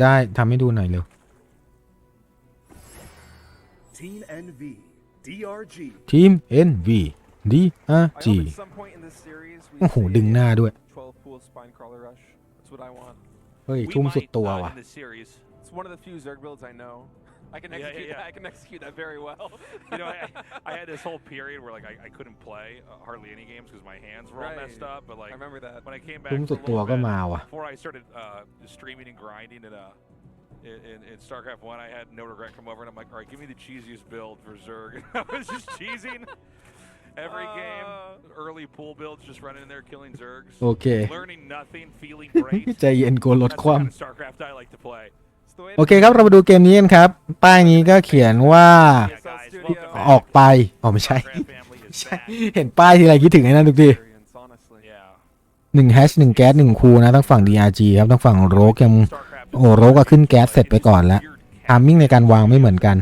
ได้ทำให้ดูหน่อยเร็ว Team NV, DRG, ทีม NV DRG I hope at some point in this series we โอ้โห see ดึงหน้าด้วย12 pool spine crawler rush. That's what I want. เฮ้ย We ทุ่มสุด might, ตัว uh, ว่ะ in this series. It's one of the few Zerg builds I know. I can Yeah, yeah, execute yeah. that. I can execute that very well. You know, I, I had this whole period where like I, I couldn't play uh, hardly any games because my hands were all messed Right. up. But I like remember that. when I came ทุ่ back ม for สุ a ดตัว little ก็ bit, มาว่ะ before I started uh, streaming and grinding in uh in, in, in StarCraft One, I had no regret come over and I'm like, all right, give me the cheesiest build for Zerg. I was just cheesing every game, Uh. early pool builds, just running in there killing Zergs, โอเค learning nothing, feeling great. ใจเย็นกลัวลด That's ค the วาม kind of StarCraft I like to play. โอเคครับเรามาดูเกมนี้กันครับ ป้ายนี้ก็เขียนว่าออกไปอ๋อไม่ใช่ใช่ เห็นป้ายทีไรคิดถึงไอ้นั่นทุกทีหนึ่งแฮชหนึ่งแก๊สหนึ่งคูนะทั้งฝั่ง DRG ครับทั้งฝั่งโรกยังโอ้โรกก็ขึ้นแก๊สเสร็จไปก่อนแล้วทามมิ่งในการวางไม่เหมือนกัน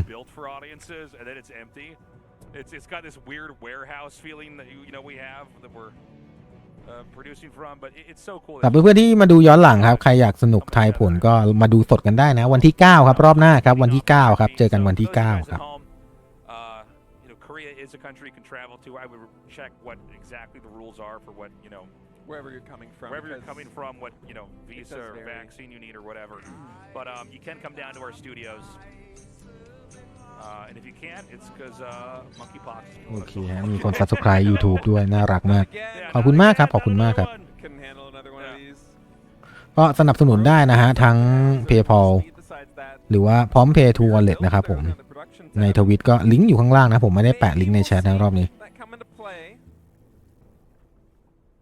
แต่เพื่อนๆที่มาดูย้อนหลังครับ ใครอยากสนุกทายผลก็มาดูสดกันได้นะ วันที่ 9 ครับ รอบหน้าครับ วันที่ 9 ครับ เจอกันวันที่ 9 ครับ Uh, you know, Korea is a country you can travel to. I would check what exactly the rules are for what you know Wherever you're coming from. wherever you're because coming from, what you know visa does or vary. vaccine you need or whatever. But um, you can come down to our studios. Uh, and if you can't, it's because uh, monkeypox. is โอ below เค us. ฮะมีคน subscribe YouTube ด้วยน่ารักมาก Again, ขอบคุณมากครับ ขอบคุณมากครับ couldn't handle another one of these. ก็สนับสนุนได้นะฮะ ทั้ง PayPal Speed besides that, หรือว่าพร้อม Pay to Wallet นะครับผม on the production ใน tab. ทวิตก็ลิงก์อยู่ข้างล่างนะ ผมไม่ได้แปะลิงก์ในแชทนะรอบนี้ That come into play.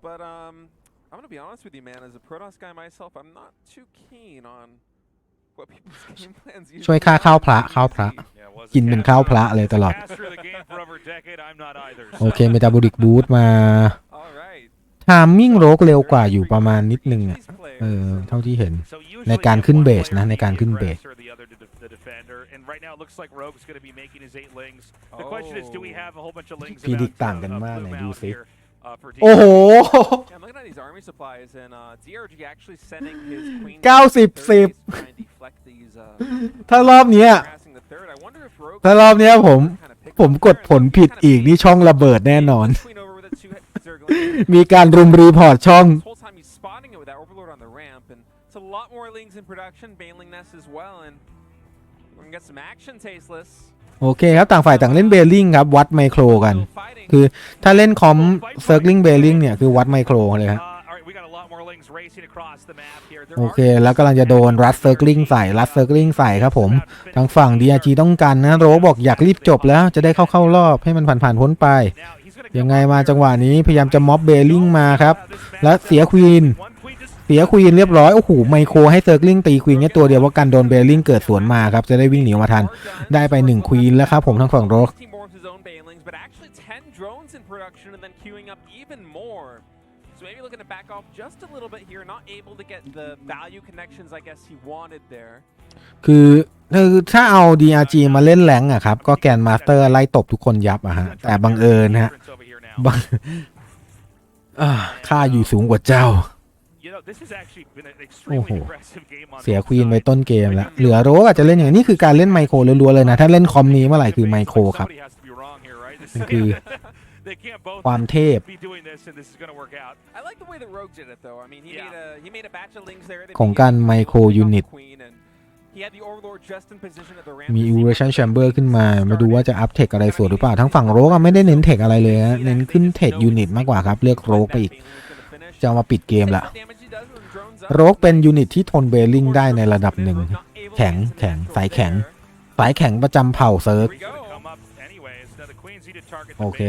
But um, I'm gonna be honest with you, man. As a Protoss guy myself, I'm not too keen on what people's game plans usually ช่วยค่า are ข้าวพระ in ข้าวพระ DCC. Yeah, was กินเป็นข้าวพระเลยตลอด Master of the game for over a decade, I'm not either. โอเคเมตาบอลิกบูทมา All right. ทามมิ่งโรกเร็วกว่าอยู่ประมาณนิดนึงอะ These players เออเท่าที่เห็น So ใน usually การ you have ขึ้น one เบส player นะในการ being ขึ้น the เบส aggressor, the other to def- the defender. And right now it looks like Rogue's going to be making his eight lings. The question is, do we have a whole bunch of lings พีดิก about, ต่าง uh, กัน uh, มาก Bloom ไหนดู out สิ here, uh, for โอ้โห Yeah, I'm looking at these army supplies, and uh, DRG actually sending his queen. 90 to third base, trying to deflect these, uh, ถ้ารอบเนี้ย harassing the third. I wonder if Rogue ถ้ารอบเนี้ยผม kind of picked ผม up กด there ผล and ผิด kind of อีกนี่ช่องระเบิดแน่นอน Queen over with a two Zerglings. มีการรุมรีพอร์ตช่อง This whole time he's spotting it with that Overlord on the ramp, and it's a lot more lings in production, Baneling Nest as well, and we're gonna get some action tasteless. โอเคครับ ต่างฝ่ายต่างเล่นเบลลิงครับ วัดไมโครกัน Still fighting. คือถ้าเล่นคอมเซิร์กลิงเบลลิงเนี่ย คือวัดไมโครเลยครับ โอ are เค แล้วกำลังจะโดนรัดเซิร์กลิงใส่รัดเซิร์กลิงใส่ครับผม ทางฝั่ง DRG ต้องกันนะ โรบอกอยากรีบจบแล้วจะได้เข้าเข้ารอบให้มันผ่านผ่านๆพ้นไป Now, he's gonna ยัง come ไง up มา here. จังหวะนี้พยายามจะม็อบเบลลิงมาครับ Uh, this และ match เสียควีน One queen just เสียควีนเรียบร้อยโอ้โหไมโครให้เซิร์กลิงตีควีนแค่ตัวเดียวว่ากันโดนเบลลิงเกิดสวนมาครับจะได้วิ่งหนีออกมาทัน ได้ไป1ควีนแล้วครับผมทางฝั่งโรก Team borns his own Banelings, but actually 10 drones in production and then queuing up even more. So maybe looking to back off just a little bit here, not able to get the value connections I guess he wanted there. คือคือถ้าเอา DRG มาเล่นแรงอะครับ ก็แกนมาสเตอร์ไล่ตบทุกคนยับอะฮะ แต่บังเอิญฮะ difference over here now. บังอ่าข้าอยู่สูงกว่าเจ้า You know, this has actually been an extremely Oh. aggressive game on เสีย both ควีนไป sides. ต้นเกมแล้ว เหลือโรกอาจจะเล่นอย่างนี้นี่คือการเล่นไมโครล้วนๆเลยนะ ถ้าเล่นคอมนี้เมื่อไหร่คือไมโครครับ Somebody has to be wrong here, right? This- มันคือ They can't both ความเทพ be doing this and this is going to work out. I like the way that Rogue did it though. I mean, he Yeah. made a he made a batch of lings there. They ของ beat การ him, ไมโคร they got the ยูนิต queen, and He had the Overlord just in position at the ramp มี to อู see เร what ชัน the แชมเบอร์ Zerglings ขึ้นมา started. มาดูว่าจะอัพเทคอะไรสวยหรือเปล่า ทั้งฝั่งโรกอะไม่ได้เน้นเทคอะไรเลยฮะ เน้นขึ้นเทคยูนิตมากกว่าครับ เลือกโรกไปอีก จะเอามาปิดเกมละโรกเป็นยูนิตที่ทนเบลลิงได้ในระดับหนึ่ง แข็งแข็งสายแข็ง สายแข็งประจำเผ่าเซิร์ก It's gonna come up anyways. Now the queens need to target the โอเค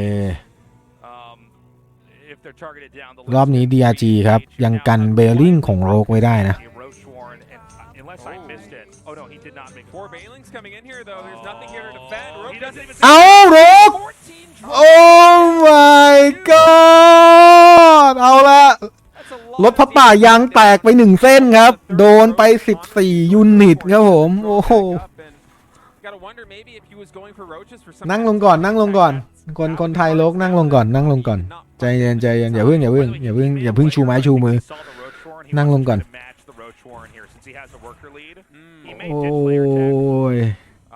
รอบนี้ DRG ครับ ยังกันเบลลิงของโรกไว้ได้นะ A Roche Warren, and, uh, unless I missed it. Oh no, he did not make Four Banelings coming in here though. There's nothing here to defend. Oh, Rogue he doesn't even เอาโรก14 drones. โอ้ my god เอาละ That's a lot รถพระป่ายางแตกไปหนึ่งเส้นครับ โดนไป 14 ยูนิตครับผม โอ้โห นั่งลงก่อนนั่งลงก่อน คนคนไทยโลกนั่งลงก่อนนั่งลงก่อนใจเย็นใจเย็นอย่าเพิ่งอย่าเพิ่งอย่าเพิ่งอย่าเพิ่งชูไม้ชูมือ นั่งลงก่อน Match the Roche Warren here since he has the work Walker lead. Mm. He may โอ้ ditch layer attack. ย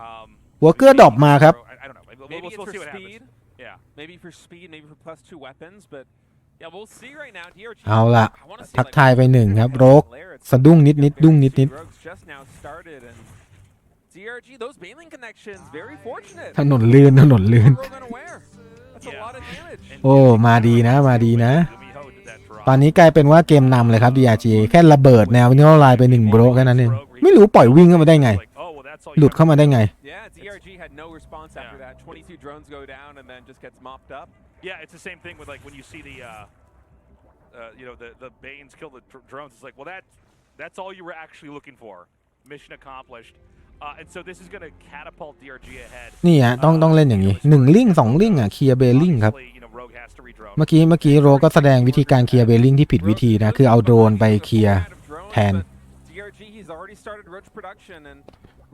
Um, วอเกอร์ดรอปมาครับ I, I don't know. We'll, Maybe we'll, it's we'll for see what speed. happens. Yeah. Maybe for speed, maybe for plus two weapons, but yeah, we'll see right now. DRG. เอาล่ะ I wanna see, ทัก like, ทายไปหนึ่งครับ Lair. โรก It's สะดุ้งนิดนิดๆดุ้งนิดนิด Rogues just now started and DRG, those Baneling connections, very fortunate. ถนนลื่นถนนลื่น Rogue unaware. That's a Yeah. lot of damage. And โอ้ มาดีนะ มาดีนะ Gumiho did that drop. ตอนนี้กลายเป็นว่าเกมนำเลยครับ DRG แค่ระเบิดแนววินิโอไลน์ไปหนึ่งโบรแค่นั้นเอง ไม่รู้ปล่อยวิ่งเข้ามาได้ไง Like, oh, well, that's all you หลุด gotta เข้ามาได้ไง Yeah, DRG had no response after Yeah. that. 22 drones go down and then just gets mopped up. Yeah, it's the same thing with like when you see the, uh, uh, you know, the the Banes kill the dr- drones. It's like, well, that that's all you were actually looking for. Mission accomplished. Uh, and so this is going to catapult DRG ahead. นี่ฮะต้องต้องเล่นอย่างนี้หนึ่งลิงสองลิงอะเคลียร์เบลลิงครับ Obviously, you know, Rogue has to redrone. เมื่อกี้เมื่อกี้โรก็แสดงวิธีการเคลียร์เบลลิงที่ผิดวิธีนะ คือเอาโดรนไปเคลียร์ Drones, Ten. but DRG, he's already started roach production and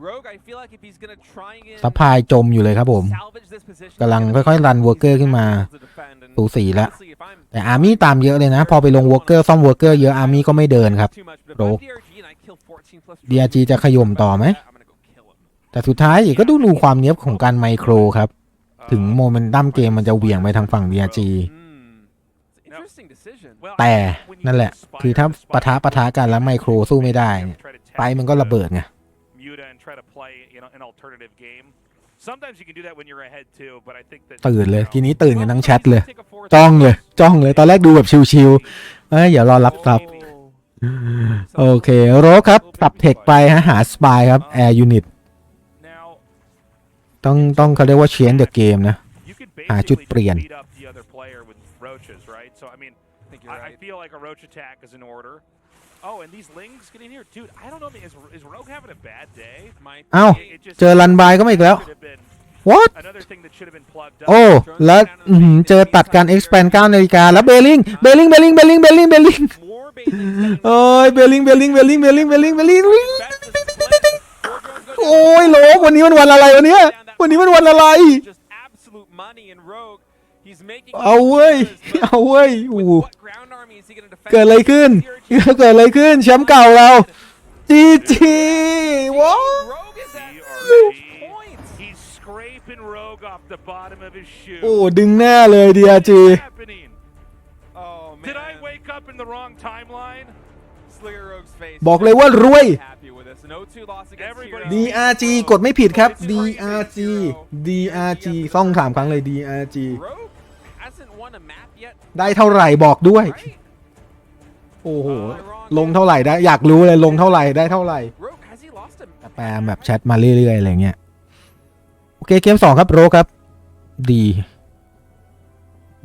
Rogue, I feel like if he's gonna try and สะพายจมอยู่เลยครับผม salvage this position, กำลัง he's ค่อย gonna ๆรัน need วอร์เกอร์ these ขึ้นมา angles to defend, and สูสีละ honestly, if I'm แต่อาร์มี่ตามเยอะเลยนะ พอไปลงวอร์เกอร์ซ่อมวอร์เกอร์เยอะอาร์มี่ก็ไม่เดินครับ too much, but if Rogue. I'm DRG and I kill 14 plus DRG จะขย่มต่อไหม I'm gonna go kill him. แต่สุดท้ายก็ดูดูความเนี้ยบของการไมโครครับ ถึงโมเมนตัมเกมมันจะเหวี่ยงไปทางฝั่ง DRG Hmm. It's an interesting decision. Well, แต่ I think when you นั่นแหละ inspire คือถ้า the ปะทะ Spiders ปะทะกันแล้วไมโครสู้ไม่ได้ to เนี่ย try to test ไปมันก็ระเบิดไง Muta and try to play you know, an alternative game. Sometimes you can do that when you're ahead too, but I think that ตื่นเลย you know, ทีนี้ตื่นกันทั้งแชทเลย Take a fourth จ้องเลย จ้องเลยตอนแรกดูแบบชิวๆเอ้ยอย่ารอรับซับ โอเคโรคครับตับเทคไปฮะหาสปายครับแอร์ยูนิต Now ต้องต้องเขาเรียกว่าเชนเดอะเกมนะ you could หาจุด basically เปลี่ยน just beat up the other player with roaches, right? So I mean, I think you're I, I right. feel like a roach attack is in order. Oh, and these lings get in here, dude. I don't know. man, Is, is Rogue having a bad day? Might เอ้า be. It just เจอรันบายก็มาอีกแล้ว should have been what another thing that should have been plugged up. โอ้ แล้วอื้อหือเจอตัดการ expand 9นาฬิกาแล้วเบลลิงเบลลิงเบลลิงเบลลิงเบลลิงเบลลิง More Baneling โอ้ยเบลลิงเบลลิงเบลลิงเบลลิงเบลลิงเบลลิง Best to split. Four drones go โอ้ย down. โหลวันนี้มันวันอะไรวันเนี้ย วันนี้มันวันอะไร Just absolute money in Rogue. He's making เอาเว้ย but เอาเว้ยโอ้ with โห what ground army is he gonna defend? เกิดอะไรขึ้น เกิดอะไรขึ้นแชมป์เก่าเราจีจีว้าว Rogue is at DRG. points. He's scraping Rogue off the bottom of his shoe. โอ้ดึงหน้าเลยดีอาจี What's happening? Oh man. Did I wake up in the wrong timeline? Slayer Rogue's face. บอกเลยว่ารวย DRG กดไม่ผิดครับ DRG DRG ซ่องถามครั้งเลย DRG Rogue hasn't won a map yet. ได้เท่าไหร่บอกด้วย Right? โอ้โห ลงเท่าไหร่ได้ อยากรู้เลยลงเท่าไหร่ได้เท่าไหร่ Rogue has he lost a แปมแบบแชทมาเรื่อยๆอะไรเงี้ย โอเคเกมสองครับโรครับ ดี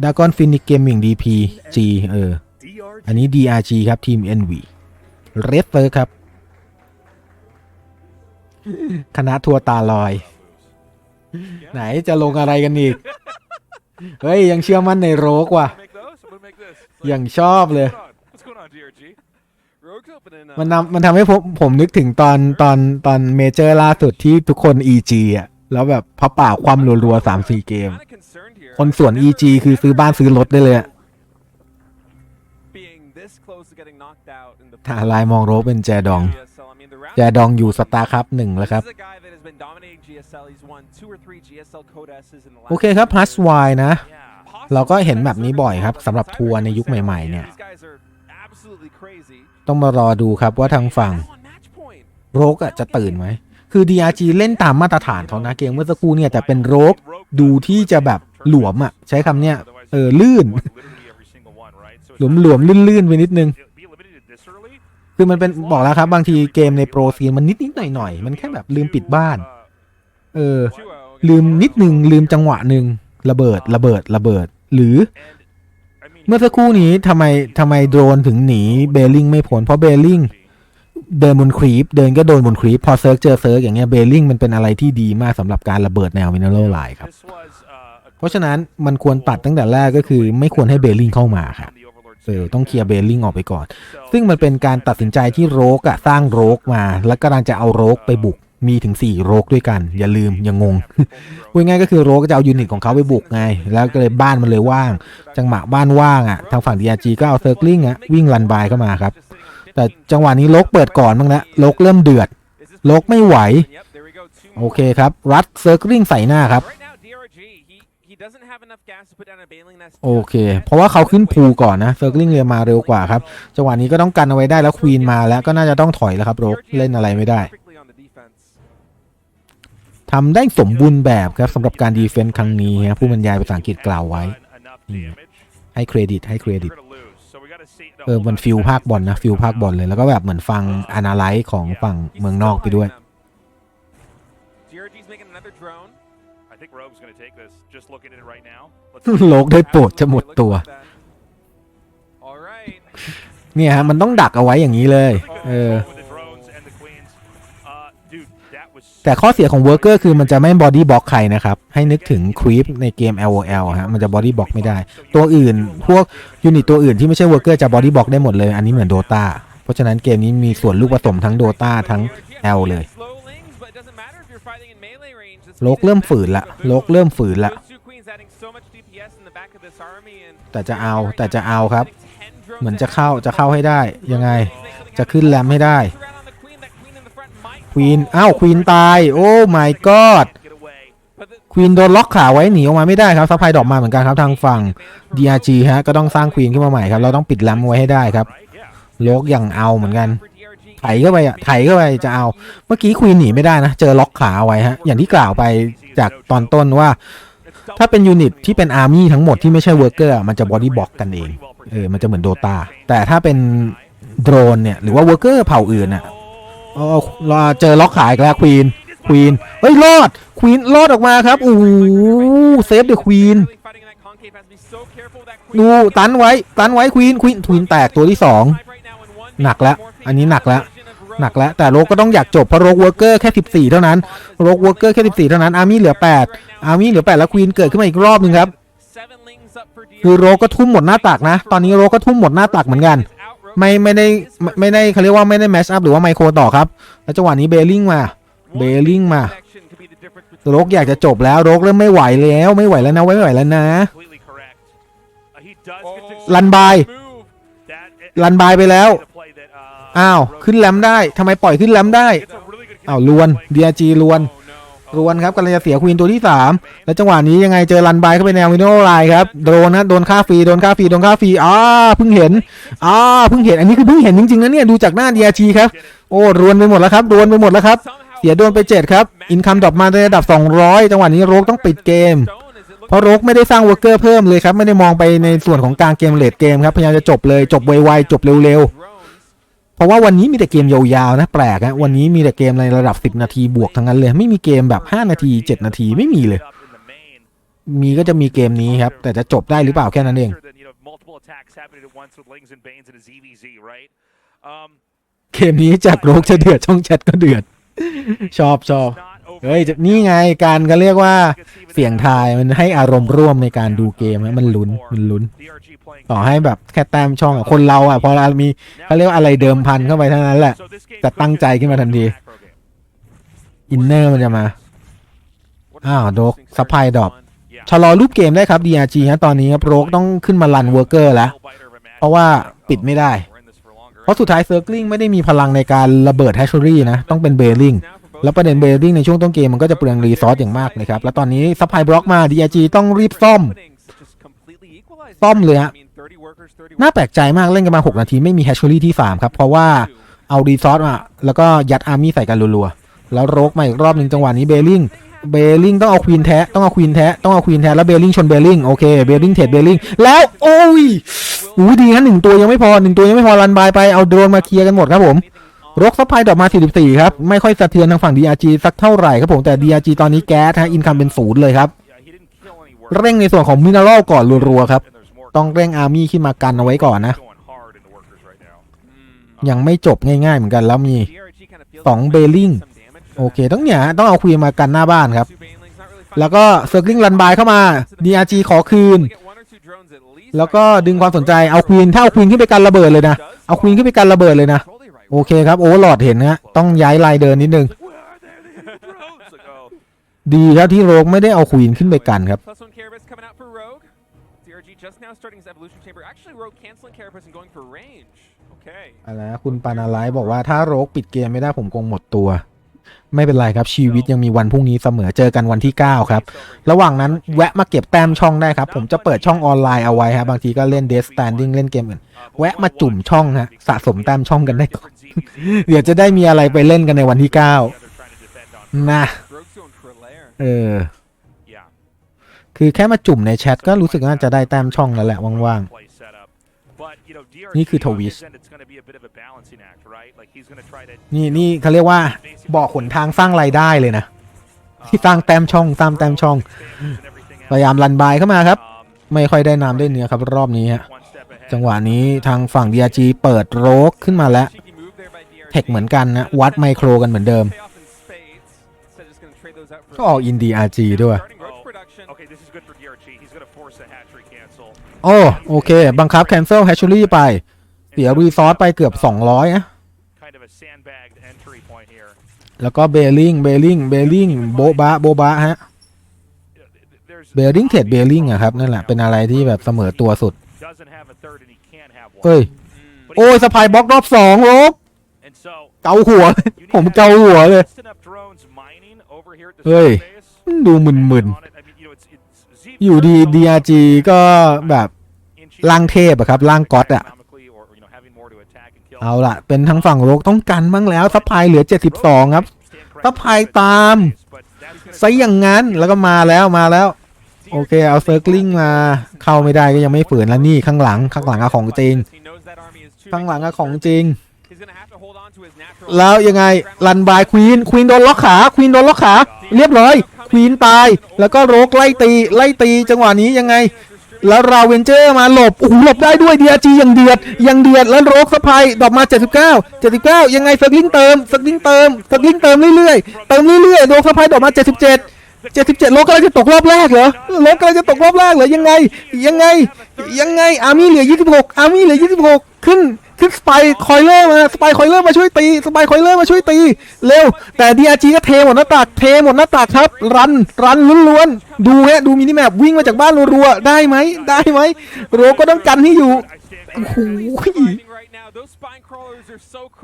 ดากอนฟินิกเกมมิ่ง DP G เออ DRG อันนี้ DRG ครับ ทีม NV เรดเฟอร์ครับ คณะทัวร์ตาลอย ไหนจะลงอะไรกันอีก เฮ้ย ยังเชื่อมั่นในโรกว่ะ Make those? I'm gonna make this. ยังชอบเลย What's going on? What's going on, DRG? Rogue's opening up. มันทำมันทำให้ผมผมนึกถึงตอนตอนตอนเมเจอร์ล่าสุดที่ทุกคน EG อะ แล้วแบบพับป่าความรัวๆสามสี่เกม Kinda concerned here. คนส่วน EG คือซื้อบ้านซื้อรถได้เลยอะ Being this close to getting knocked out in the ถ้าลายมองโรกเป็นแจดอง แจดองอยู่สตาร์ครับหนึ่งแล้วครับ This is a guy that has been dominating GSL. He's won two or three GSL Codes's in the last โอเคครับฮัสวายนะ Yeah. เราก็เห็นแบบนี้บ่อยครับสำหรับทัวร์ในยุคใหม่ ๆ เนี่ย These guys are absolutely crazy. ต้องมารอดูครับว่าทางฝั่ง Now on match point. โรกอะจะตื่นไหม คือ DRG เล่นตามมาตรฐานเขานะเกมเมื่อสักครู่เนี่ยแต่เป็นโรกดูที่จะแบบหลวมอะใช้คำเนี้ยเออลื่น Literally every single one, right? So หล it's วม not หลวมๆลื่นๆไปนิดนึง Be limited this early? คือมันเป็นบอกแล้วครับบางทีเกมในโปรซีนมันนิดนิดหน่อยหน่อยมันแค่แบบลืมปิดบ้าน เออ ลืมนิดนึงลืมจังหวะหนึ่งระเบิดระเบิดระเบิด หรือ เมื่อสักครู่นี้ทำไมทำไมโดรนถึงหนีเบลลิงไม่พ้นเพราะเบลลิงเดินบนครีปเดินก็โดนบนครีปพอเซิร์กเจอเซิร์กอย่างเงี้ยเบลลิงมันเป็นอะไรที่ดีมากสำหรับการระเบิดแนวมินเนอร์ไลน์ครับ เพราะฉะนั้นมันควรตัดตั้งแต่แรกก็คือ ไม่ควรให้เบลลิงเข้ามาครับ เออต้องเคลียร์เบลลิงออกไปก่อน ซึ่งมันเป็นการตัดสินใจที่โรกอะสร้างโรกมา แล้วกำลังจะเอาโรกไปบุกมีถึง 4 โรกด้วยกัน อย่าลืมอย่างงงพูดง่ายก็คือโรกก็จะเอายูนิตของเขาไปบุกไง แล้วก็เลยบ้านมันเลยว่าง จังหวะบ้านว่างอะทางฝั่ง DRG ก็เอาเซิร์กลิงอะวิ่งรันบายเข้ามาครับ แต่จังหวะนี้โลกเปิดก่อนบ้างแล้วโลกเริ่มเดือดโลกไม่ไหว โอเคครับ รัดเซิร์คลิงใส่หน้าครับ โอเค เพราะว่าเขาขึ้นภูก่อนนะเซิร์คลิงเรียมาเร็วกว่าครับ จังหวะนี้ก็ต้องกันเอาไว้ได้แล้วควีนมาแล้วก็น่าจะต้องถอยแล้วครับโรกเล่นอะไรไม่ได้ทำได้สมบูรณ์แบบครับสำหรับการดีเฟนต์ครั้งนี้ครับผู้บรรยายภาษาอังกฤษกล่าวไว้ ให้เครดิตให้เครดิตเออมันฟิลภาคบอลนะฟิลภาคบอลเลยแล้วก็แบบเหมือนฟังอนาไลซ์ของฝั่งเมืองนอกไปด้วย โลกได้โปรดจะหมดตัว All right. เนี่ยฮะมันต้องดักเอาไว้อย่างนี้เลย เออ with the drones and the queens. Uh, dude, that was แต่ข้อเสียของเวอร์เกอร์คือมันจะไม่บอดี้บล็อกใครนะครับ ให้นึกถึงครีปในเกม LOL ฮะ มันจะบอดี้บล็อกไม่ได้ ตัวอื่น พวกยูนิตตัวอื่นที่ไม่ใช่เวอร์เกอร์จะบอดี้บล็อกได้หมดเลย อันนี้เหมือนโดตาเพราะฉะนั้นเกมนี้มีส่วนลูกผสมทั้งโดตาทั้ง L เลย Slow lings, but it doesn't matter if you're fighting in melee range. This โลกเริ่มฝืนละโลกเริ่มฝืนละแต่จะเอาแต่จะเอาครับ เหมือนจะเข้าจะเข้าให้ได้ยังไง จะขึ้นแรมให้ได้ควีนอ้าวควีนตายโอ้ my god ควีนโดนล็อกขาไว้หนีออกมาไม่ได้ครับซัพพลายดอปมาเหมือนกันครับทางฝั่ง DRG ฮะก็ต้องสร้างควีนขึ้นมาใหม่ครับเราต้องปิดแรมไว้ให้ได้ครับโลกอย่างเอาเหมือนกัน ไถเข้าไปอะไถเข้าไปจะเอา เมื่อกี้ควีนหนีไม่ได้นะ เจอล็อกขาเอาไว้ฮะ อย่างที่กล่าวไปจากตอนต้นว่า ถ้าเป็นยูนิตที่เป็นอาร์มี่ทั้งหมดที่ไม่ใช่เวอร์เกอร์มันจะบอดี้บล็อกกันเองเออมันจะเหมือนโดตาแต่ถ้าเป็นโดรนเนี่ย หรือว่าเวอร์เกอร์เผ่าอื่นอะอ๋อรอเจอล็อกขาอีกแล้วควีนควีนเฮ้ยรอดควีนรอดออกมาครับโอ้เซฟเดอะควีนดูตันไว้ตันไว้ควีนควีนควีนแตกตัวที่สอง หนักแล้วอันนี้หนักแล้ว vision of Rogue. หนักแล้ว แต่โรกก็ต้องอยากจบ เพราะโรกเวอร์เกอร์แค่ 14 เท่านั้นโรกเวอร์เกอร์แค่ 14 เท่านั้น อาร์มี่เหลือ 8 อาร์มี่เหลือ 8 แล้วควีนเกิดขึ้นมาอีกรอบหนึ่งครับ Seven lings up for คือ DRG. โรกก็ทุ่มหมดหน้าตักนะ ตอนนี้โรกก็ทุ่มหมดหน้าตักเหมือนกัน Out Rogue. ไม่ไม่ได้ไม่ไม่ได้เขาเรียกว่าไม่ได้แมชอัพหรือว่าไมโครต่อครับ แล้วจังหวะนี้เบลลิงมาเบลลิงมา Connection could be the difference between โรกอยากจะจบแล้วโรกเริ่มไม่ไหวแล้วไม่ไหวแล้วนะไม่ไหวแล้วนะ Completely correct. Uh, he does Oh. get to ลันบาย move. that. ลันบายไปแล้ว the play that, uh, อ้าวขึ้นแรมได้ทำไมปล่อยขึ้นแรมได้อ้าวลวน DRG ลวนรวนครับกำลังจะเสียควีนตัวที่ 3 แล้วจังหวะนี้ยังไงเจอรันบายเข้าไปแนววินโนไลน์ครับโดนนะโดนค่าฟรีโดนค่าฟรีโดนค่าฟรีอ่าเพิ่งเห็นอ่าเพิ่งเห็นอันนี้คือเพิ่งเห็นจริงๆนะเนี่ยดูจากหน้า DRG ครับโอ้รวนไปหมดแล้วครับรวนไปหมดแล้วครับเสียโดนไป7ครับอินคัมดรอปมาในระดับ 200 จังหวะนี้โรกต้องปิดเกม เพราะโรกไม่ได้สร้างวอร์เกอร์เพิ่มเลยครับไม่ได้มองไปในส่วนของกลางเกมเลดเกมครับพยายามจะจบเลยจบไวๆจบเร็วๆ เพราะว่าวันนี้มีแต่เกมยาวๆนะแปลกฮะวันนี้มีแต่เกมในระดับ 10 นาทีบวกทั้งนั้นเลย ไม่มีเกมแบบ 5 นาที 7 นาทีไม่มีเลย up in the main. มีก็จะมีเกมนี้ครับ แต่จะจบได้หรือเปล่าแค่นั้นเอง Sure that, you know, multiple attacks happening at once with Lings and Banes and a ZVZ, right? Um, เกมนี้จากโรกจะเดือดช่องแชทก็เดือด ชอบชอบ not over เฮ้ยจะนี่ไงการก็เรียกว่าเสียงทายมันให้อารมณ์ร่วมในการดูเกมนะมันลุ้นมันลุ้น DRG playing ต่อให้แบบแค่แต้มช่องอะคนเราอะพอเรามีเขาเรียกว่าอะไรเดิมพันเข้าไปเท่านั้นแหละจะตั้งใจขึ้นมาทันทีอินเนอร์มันจะมา อ้าวโดกซัพพลายดอปชะลอรูปเกมได้ครับ DRG ฮะตอนนี้ครับโรกต้องขึ้นมารันเวอร์เกอร์แล้ว เพราะว่าปิดไม่ได้ เพราะสุดท้ายเซิร์กลิงไม่ได้มีพลังในการระเบิดแฮชเชอรี่นะ ต้องเป็นเบลลิงแล้วประเด็นเบลลิงในช่วงต้นเกมมันก็จะเปลืองรีซอสอย่างมากเลยครับ แล้วตอนนี้ซัพพลายบล็อกมา DRG ต้องรีบซ่อม ซ่อมเลยฮะ I mean, 30 workers, 30น่าแปลกใจมากเล่นกันมา 6 นาทีไม่มีแฮชเชอรี่ที่ 3 ครับ เพราะว่าเอารีซอสมาแล้วก็ยัดอาร์มี่ใส่กันรัวๆ แล้วโรกมาอีกรอบหนึ่งจังหวะนี้เบลลิงเบลลิงต้องเอาควีนแท้ต้องเอาควีนแท้ต้องเอาควีนแท้แล้วเบลลิงชนเบลลิงโอเคเบลลิงเทรดเบลลิงแล้วโอ้ยอู้ดีนะหนึ่งตัวยังไม่พอหนึ่งตัวยังไม่พอรันบายไปเอาโดรนมาเคลียร์กันหมดครับผมรกซัพพลายดอกมา 44 ครับ ไม่ค่อยสะเทือนทางฝั่ง DRG สักเท่าไหร่ครับผม แต่ DRG ตอนนี้แก๊สฮะ อินคัมเป็นศูนย์เลยครับ Yeah, he didn't kill any workers. เร่งในส่วนของมินารัลก่อนรัวๆครับ And there's more ต้องเร่งอาร์มี่ขึ้นมากันเอาไว้ก่อนนะ ยังไม่จบง่ายๆเหมือนกันแล้วมีสองเบลลิงโอเคต้องเนี่ยต้องเอาควีนมากันหน้าบ้านครับ แล้วก็เซิร์กลิงรันบายเข้ามา DRG ขอคืน Get one or two drones at least แล้วก็ดึงความสนใจเอาควีนถ้าเอาควีนขึ้นไปกันระเบิดเลยนะ เอาควีนขึ้นไปกันระเบิดเลยนะ โอเคครับโอ้หลอดเห็นนะต้องย้ายลายเดินนิดนึงดีครับที่โรกไม่ได้เอาควีนขึ้นไปกันครับ just now starting his evolution chamber. Actually, Rogue canceling Carapace and going for range. Okay. อะไรนะคุณปานาไลท์บอกว่าถ้าโรกปิดเกมไม่ได้ผมคงหมดตัว ไม่เป็นไรครับชีวิตยังมีวันพรุ่งนี้เสมอเจอกันวันที่ 9 ครับ ระหว่างนั้นแวะมาเก็บแต้มช่องได้ครับ ผมจะเปิดช่องออนไลน์เอาไว้ครับบางทีก็เล่นเดส s ตนดิ้งเล่นเกมอื่น แวะมาจุ่มช่องฮะสะสมแต้มช่องกันได้ก่อน เดี๋ยวจะได้มีอะไรไปเล่นกันในวันที่ 9 นะ Rogue's going for a lair. เออ Yeah. คือแค่มาจุ่มในแชทก็รู้สึกว่าจะได้แต้มช่องแล้วแหละว่าง play setup. But, you know, DRG นี่คือ on Tawish his end, it's gonna be a bit of a balancing act, right? Like he's gonna try to ๆนี่นี่เขาเรียกว่าบอกหนทางสร้างรายได้เลยนะ ที่สร้างแต้มช่องสร้างแต้มช่อง พยายามรันบายเข้ามาครับ ไม่ค่อยได้น้ำได้เนื้อครับรอบนี้ฮะจังหวะนี้ทางฝั่ง DRG เปิดโรกขึ้นมาแล้ว เทคเหมือนกันนะ วัดไมโครกันเหมือนเดิม ก็ออกอินดีอาร์จีด้วย โอ้โอเค บังคับ cancel hatchery ไป เสียรีซอสไปเกือบ 200นะ Kind of a sandbagged entry point here. แล้วก็เบลลิงเบลลิงเบลลิงโบบะโบบะฮะ There's เบลลิงเทรดเบลลิงอะครับ นั่นแหละ เป็นอะไรที่แบบเสมอตัวสุด doesn't have a third and he can't have one. เอ้ย Mm. But he โอ้ย has สะพายบล็อกรอบสองโรก And so เกาหัว ผมเกาหัวเลย just enough drones mining over here at the เฮ้ย surface. ดูมึน On อยู่ดี personal DRG ก็แบบ inches ร่างเทพอะครับร่างก๊อตอะ economically or, you know, having more to attack and kill. เอาล่ะเป็นทางฝั่งโรกต้องกันบ้างแล้วสะพายเหลือ 72 ครับ Stand สะ corrected, พาย but ตาม but that's gonna ซะอย่างงั้นแล้วก็มาแล้วมาแล้ว โอเคเอาเซิร์กลิงมาเข้าไม่ได้ก็ยังไม่ฝืนแล้วนี่ข้างหลังข้างหลังอะของจริง He knows that army is too ข้างหลัง big อะ to ของ serve. จริง He's gonna have to hold on to his natural แล้วยังไงรันบายควีนควีนโดนล็อกขาควีนโดนล็อกขา เรียบร้อย ควีนตาย แล้วก็โรกไล่ตีไล่ตีจังหวะนี้ยังไง แล้วราเวนเจอร์มาหลบโอ้โหหลบได้ด้วย DRG ยังเดือดยังเดือดแล้วโรกสะพายดอกมา 79 79 ยังไงสกิงเติมสกิงเติมสกิงเติมเรื่อยๆเติมเรื่อยๆโรกสะพายดอกมา 77 77โลกกำลังจะตกรอบแรกเหรอโลกกำลังจะตกรอบแรกเหรอยังไง ยังไงยังไงอาร์มี่เหลือ 26อาร์มี่เหลือ 26 ขึ้น ขึ้นสไปคอยเลอร์มาสไปคอยเลอร์มาช่วยตีสไปคอยเลอร์มาช่วยตี เร็ว แต่ DRG ก็เทหมดหน้าตักเทหมดหน้าตักครับ รันรันล้วนๆดูฮะดูมินิแมปวิ่งมาจากบ้านรัวๆได้ไหมได้ไหมโรก็ต้องกันให้อยู่โอ้โห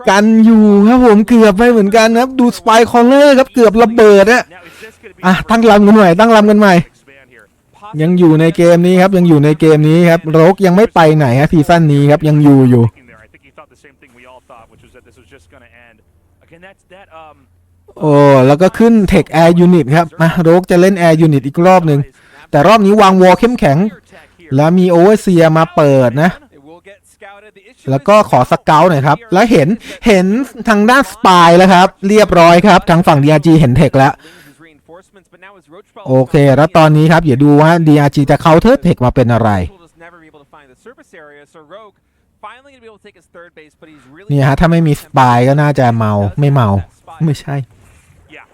กันอยู่ครับผมเกือบไปเหมือนกันครับ ดูสไปคอยเลอร์ครับเกือบระเบิดอะอะตั้งลำกันใหม่ตั้งลำกันใหม่ยังอยู่ในเกมนี้ครับยังอยู่ในเกมนี้ครับโรกยังไม่ไปไหนฮะซีซั่นนี้ครับยังอยู่อยู่ Thinking there, I think he thought the same thing we all thought, which was that this was just gonna end. Again, that's that um โอ้แล้วก็ขึ้น Tech Air Unit ครับมาโรกจะเล่น Air Unit อีกรอบหนึ่งแต่รอบนี้วางวอลเข้มแข็ง แล้วมีโอเวอร์เซียมาเปิดนะ แล้วก็ขอสเกลหน่อยครับ แล้วเห็นเห็นทางด้านสปายแล้วครับ เรียบร้อยครับ ทางฝั่ง DRG เห็นเทคแล้ว โอเค แล้วตอนนี้ครับอย่าดูว่า DRG จะเคาเทอร์เทคมาเป็นอะไร will just never be able to find the surface area. So Rogue finally gonna be able to take his third base, but he's really เนี่ยฮะถ้าไม่มีสปายก็น่าจะเมาไม่เมาไม่ใช่ yeah.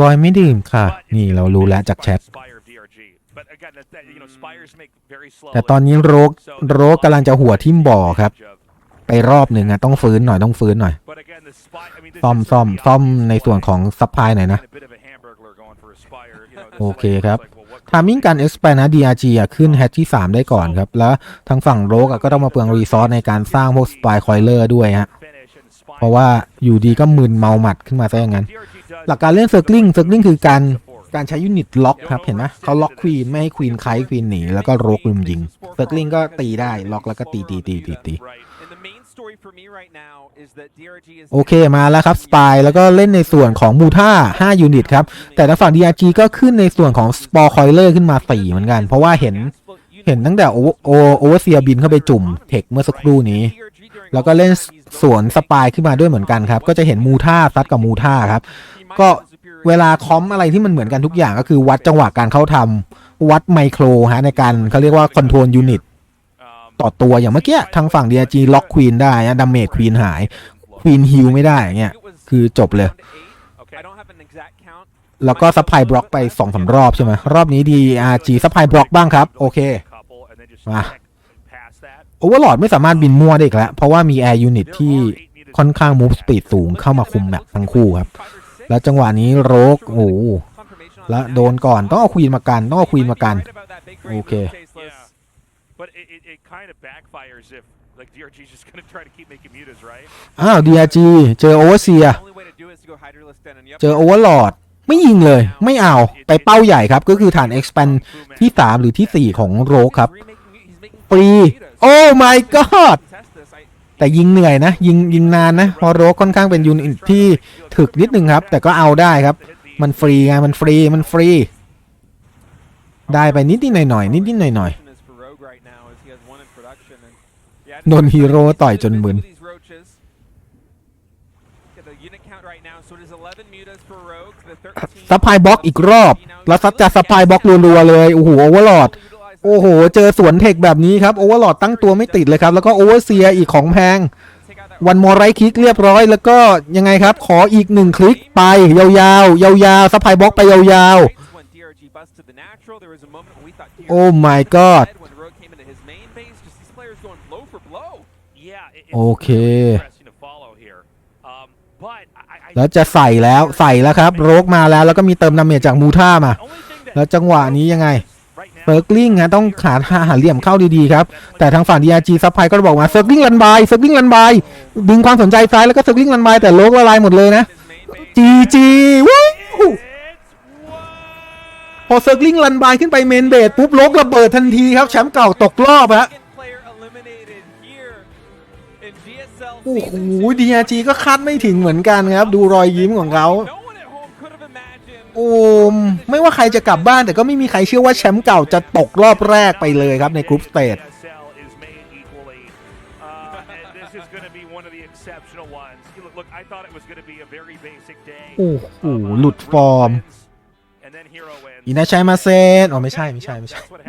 บอยไม่ดื่มค่ะ But if นี่ you เรา look รู้ at แล้วจาก Spire- แชท Spire of DRG. But again, that, that, you know, Spires make very slow แต่ตอนนี้โรกโรกกำลังจะหัวทิ่มบ่อครับ ไปรอบหนึ่งอะต้องฟื้นหน่อยต้องฟื้นหน่อย But again, the Spire, I mean, this ซ่อม is ซ่อม the ซ่อม obvious ในส่วน play. ของซัพพลายหน่อยนะ โอ is เค like- ครับ it's like, well, what ทามิ่งการเอ็กซ์แปนนะ DRG อะขึ้นแฮชที่ 3 ได้ก่อนครับ แล้วทางฝั่งโรกอะก็ต้องมาเปลืองรีซอสในการสร้างพวกสปายคอยเลอร์ด้วยฮะ finish and Spire- เพราะว่าอยู่ดีก็มึนเมาหมัดขึ้นมาซะอย่างนั้น DRG does หลักการเล่นเซิร์กลิงเซิร์กลิงคือการการใช้ยูนิตล็อกครับ เห็นไหมเขาล็อกควีนไม่ให้ควีนไคควีนหนี แล้วก็โรกลุมยิงเซิร์กลิงก็ตีได้ล็อกแล้วก็ตีตีตีตีตี โอเคมาแล้วครับสปายแล้วก็เล่นในส่วนของมูท่า5ยูนิตครับ แต่ทางฝั่ง DRG ก็ขึ้นในส่วนของสปอร์คอยเลอร์ขึ้นมา4เหมือนกัน เพราะว่าเห็นเห็นตั้งแต่โอโอโอเวอร์เซียบินเข้าไปจุ่มเทคเมื่อสักครู่นี้ แล้วก็เล่นสวนสปายขึ้นมาด้วยเหมือนกันครับ ก็จะเห็นมูท่าซัดกับมูท่าครับ ก็เวลาคอมอะไรที่มันเหมือนกันทุกอย่างก็คือวัดจังหวะการเข้าทำวัดไมโครฮะในการเขาเรียกว่าคอนโทรลยูนิต Um, ต่อตัวอย่างเมื่อกี้ทางฝั่ง DRG ล็อกควีนได้นะดาเมจควีนหายควีนฮิลไม่ได้อย่างเงี้ยคือจบเลย แล้วก็ซัพพลายบล็อกไป2อสารอบใช่ไหมรอบนี้ DRG ซัพพลายบล็อกบ้างครับ โอเค Couple, and then just Ah. check past that. โอเวอร์ลอดไม่สามารถบินมั่วได้อีกแล้ว เพราะว่ามีแอร์ยูนิตที่ค่อนข้างมูฟสปีดสูงเข้ามาคุมแมปทั้งคู่ครับ แล้วจังหวะนี้โรกโอ้แล้วโดนก่อนต้องเอาควีนมากัน ต้องเอาควีนมากัน โอเค But it, it, it kind of backfires if like DRG is just going to try to keep making mutas, right? อ้าว DRG เจอโอเวอร์เซีย The only way to do it is to go Hydralisk Den and yep. เจอโอเวอร์ลอดไม่ยิงเลย ไม่เอา ไปเป้าใหญ่ครับ ก็คือฐาน expand ที่ 3 หรือทีสี่4 ของโรกครับ He's remaking- he's making ฟรี mutas. โอ้ my god Test this. I- แต่ยิงเหนื่อยนะ ยิงยิงนานนะเพราะโรกค่อนข้างเป็นยูนิตที่ถึกนิดนึงครับ แต่ก็เอาได้ครับ มันฟรีไงมันฟรีมันฟรี ได้ไปนิดนิดหน่อยหน่อยนิดนิดหน่อยหน่อย is for Rogue right now as he has one in production and yeah, โดนฮีโร่ต่อยจนมึน ซัพพลายบล็อกอีกรอบ แล้วซัดจะซัพพลายบล็อกรัวๆเลย โอ้โหโอเวอร์ลอด โอ้โห เจอสวนเทคแบบนี้ครับ โอเวอร์ลอดตั้งตัวไม่ติดเลยครับ แล้วก็โอเวอร์เซียอีกของแพง วันมอไรคลิกเรียบร้อย แล้วก็ยังไงครับ ขออีกหนึ่งคลิกไป ยาวๆ ยาวๆซัพพลายบล็อกไปยาวๆ โอ้ my god When Rogue came into his main base, just these players going blow for blow. Yeah, it, it's Okay. really interesting to follow here. Um, but I, I แล้วจะใส่แล้วใส่แล้วครับ โรกมาแล้วแล้วก็มีเติมดาเมจจากมูท่ามา the only thing that แล้วจังหวะนี้ยังไง right now เซิร์กลิงฮะต้องหาหาเหลี่ยมเข้าดีๆครับ แต่ทางฝั่ง DRG ซัพพลายก็บอกมาเซิร์กลิงรันบายเซิร์กลิงรันบายดึงความสนใจซ้ายแล้วก็เซิร์กลิงรันบายแต่โลกละลายหมดเลยนะ His main base. จีจีวู้ it's one. พอเซิร์กลิงรันบายขึ้นไปเมนเบสปุ๊บโลกระเบิดทันทีครับแชมป์เก่าตกรอบฮะ โอ้โห season two. DRG ก็คาดไม่ถึงเหมือนกันครับ ดูรอยยิ้มของเขา No one at home could have imagined. โอ้มไม่ว่าใครจะกลับบ้านแต่ก็ไม่มีใครเชื่อว่าแชมป์เก่าจะตกรอบแรกไปเลยครับในกรุ๊ปสเตจ ESL is made equally. Uh, and this is going to be one of the exceptional ones. You Look, look, I thought it was going to be a very basic day. โอ้โห of, uh, หลุดฟอร์ม wins, and then hero wins. อินาชัยมาเซนอ๋อไม่ใช่ไม่ใช่ไม่ใช่ That's what